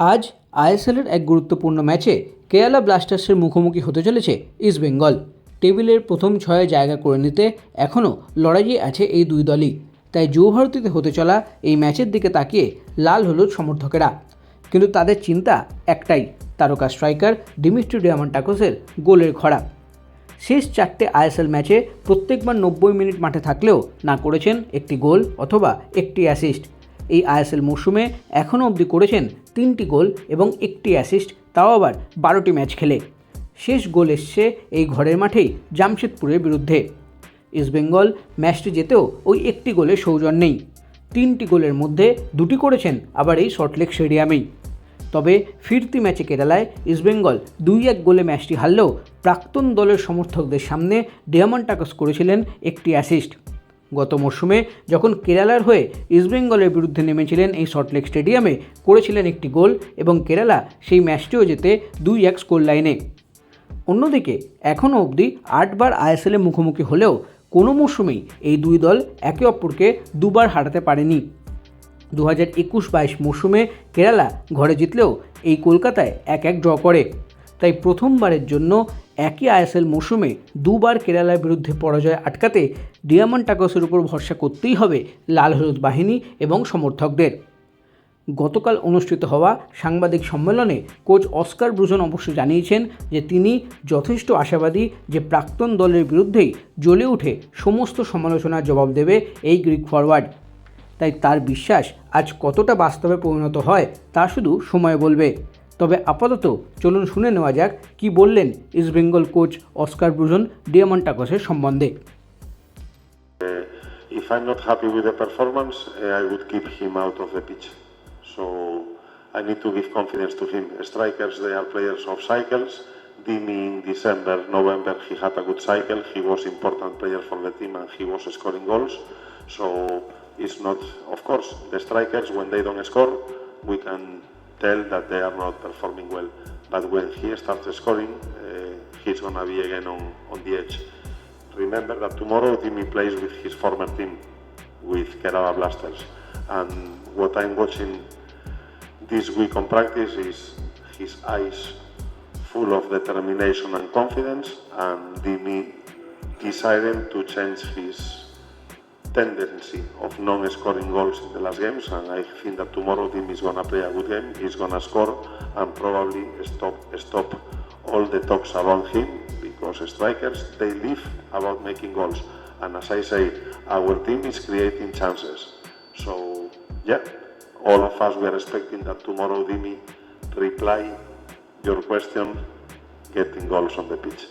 আজ আইএসএলের এক গুরুত্বপূর্ণ ম্যাচে কেরালা ব্লাস্টার্সের মুখোমুখি হতে চলেছে ইস্টবেঙ্গল টেবিলের প্রথম ছয়ে জায়গা করে নিতে এখনও লড়াইয়ে আছে এই দুই দলই। তাই যৌভারতীতে হতে চলা এই ম্যাচের দিকে তাকিয়ে লাল হলুদ সমর্থকেরা। কিন্তু তাদের চিন্তা একটাই, তারকা স্ট্রাইকার ডিমিট্রি ডিয়ামান্টাকোসের গোলের খরা। শেষ চারটে আইএসএল ম্যাচে প্রত্যেকবার নব্বই মিনিট মাঠে থাকলেও না করেছেন একটি গোল অথবা একটি অ্যাসিস্ট। এই আইএসএল মরশুমে এখনও অবধি করেছেন তিনটি গোল এবং একটি অ্যাসিস্ট তাও আবার বারোটি ম্যাচ খেলে। শেষ গোল এসছে এই ঘরের মাঠেই, জামশেদপুরের বিরুদ্ধে। ইস্টবেঙ্গল ম্যাচটি যেতেও ওই একটি গোলে সৌজন্যেই তিনটি গোলের মধ্যে দুটি করেছেন আবার এই সল্টলেক স্টেডিয়ামেই তবে ফিরতি ম্যাচে কেরালায় ইস্টবেঙ্গল দুই এক গোলে ম্যাচটি হারলেও প্রাক্তন দলের সমর্থকদের সামনে ডিয়ামন্ড টাকস করেছিলেন একটি অ্যাসিস্ট গত মরশুমে যখন কেরালার হয়ে ইস্টবেঙ্গলের বিরুদ্ধে নেমেছিলেন এই সল্টলেক স্টেডিয়ামে, করেছিলেন একটি গোল এবং কেরালা সেই ম্যাচটিও যেতে দুই এক স্কোর লাইনে অন্যদিকে এখনও অবধি আটবার আইএসএলে মুখোমুখি হলেও কোনো মরশুমেই এই দুই দল একে অপরকে দুবার হারাতে পারেনি। দু হাজার একুশ বাইশ মরশুমে কেরালা ঘরে জিতলেও এই কলকাতায় এক এক ড্র করে। তাই প্রথমবারের জন্য একই আইএসএল মৌসুমে দুবার কেরালার বিরুদ্ধে পরাজয় আটকাতে ডিয়ামন্ড টাকসের উপর ভরসা করতেই হবে লাল হলুদ বাহিনী এবং সমর্থকদের। গতকাল অনুষ্ঠিত হওয়া সাংবাদিক সম্মেলনে কোচ অস্কার ব্রুজন অবশ্য জানিয়েছেন যে তিনি যথেষ্ট আশাবাদী যে প্রাক্তন দলের বিরুদ্ধেই জ্বলে উঠে সমস্ত সমালোচনার জবাব দেবে এই গ্রিক ফরওয়ার্ড তাই তার বিশ্বাস আজ কতটা বাস্তবে পরিণত হয় তা শুধু সময় বলবে। তবে আপাতত চলুন শুনে নেওয়া যাক কি বললেন ইস্টবেঙ্গল কোচ অস্কার ব্রুজন ডিয়ামন্টাকসের সম্বন্ধে If I'm not happy with the performance, eh, I would keep him out of the pitch. So I need to give confidence to him. Strikers, they are players of cycles. Dimi in December, November, he had a good cycle. He was important player for the team and he was scoring goals. So it's not, of course, the strikers when they don't score, we can tell that they are not performing well. But when he starts scoring, uh, he's gonna be again on, on the edge. Remember that tomorrow Dimi plays with his former team, with Kerala Blasters. And what I'm watching this week on practice is his eyes full of determination and confidence, and Dimi deciding to change his tendency of non-scoring goals in the last games. And I think that tomorrow Dimi is gonna play a good game. He's gonna score and probably stop stop all the talks around him because strikers they live about making goals. And as I say, our team is creating chances. So yeah, all of us we are expecting that tomorrow Dimi reply your question, getting goals on the pitch.